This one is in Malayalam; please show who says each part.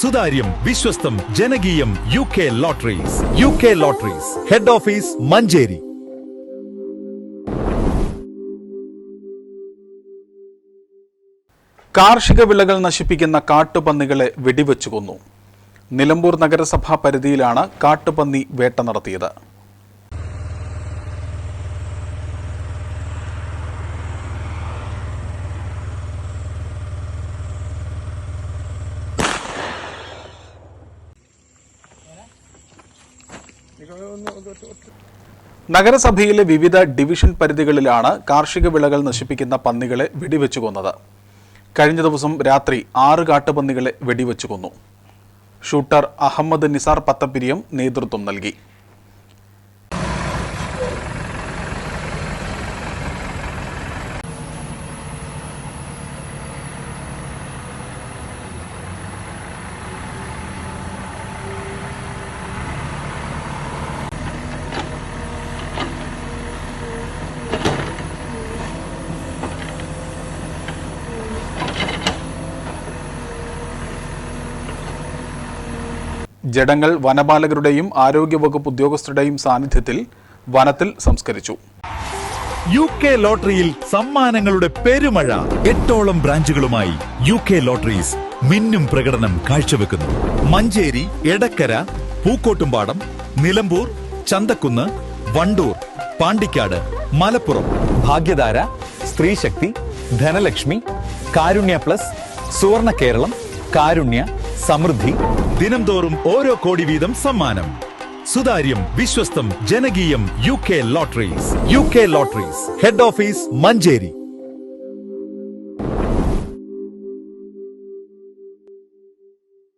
Speaker 1: സുതാര്യം വിശ്വസ്തം ജനകീയം U K lotteries U K lotteries head office Manjeri.
Speaker 2: കാർഷിക വിളകൾ നശിപ്പിക്കുന്ന കാട്ടുപന്നികളെ വെടിവെച്ചു കൊന്നു. നിലമ്പൂർ നഗരസഭാ പരിധിയിലാണ് കാട്ടുപന്നി വേട്ട നടത്തിയത്. നഗരസഭയിലെ വിവിധ ഡിവിഷൻ പരിധികളിലാണ് കാർഷിക വിളകൾ നശിപ്പിക്കുന്ന പന്നികളെ വെടിവെച്ചു കൊന്നത്. കഴിഞ്ഞ ദിവസം രാത്രി ആറ് കാട്ടുപന്നികളെ വെടിവെച്ചു കൊന്നു. ഷൂട്ടർ അഹമ്മദ് നിസാർ പത്തപ്പിരിയം നേതൃത്വം നൽകി. ജഡങ്ങൾ വനപാലകരുടെയും ആരോഗ്യവകുപ്പ് ഉദ്യോഗസ്ഥരുടെയും സാന്നിധ്യത്തിൽ വനത്തിൽ സംസ്കരിച്ചു.
Speaker 1: യു കെ ലോട്ടറിയിൽ സമ്മാനങ്ങളുടെ പെരുമഴ എട്ടോളം ബ്രാഞ്ചുകളുമായി യു കെ ലോട്ടറീസ് മിന്നും പ്രകടനം കാഴ്ചവെക്കുന്നു. മഞ്ചേരി എടക്കര പൂക്കോട്ടുംപാടം നിലമ്പൂർ ചന്തക്കുന്ന് വണ്ടൂർ പാണ്ടിക്കാട് മലപ്പുറം
Speaker 3: ഭാഗ്യധാര സ്ത്രീശക്തി ധനലക്ഷ്മി കാരുണ്യ പ്ലസ് സുവർണ കേരളം കാരുണ്യ സമൃദ്ധി
Speaker 1: ദിനംതോറും ഓരോ കോടി വീതം സമ്മാനം. സുതാര്യം വിശ്വസ്തം ജനകീയം U K lotteries. U K lotteries. Head office Manjeri.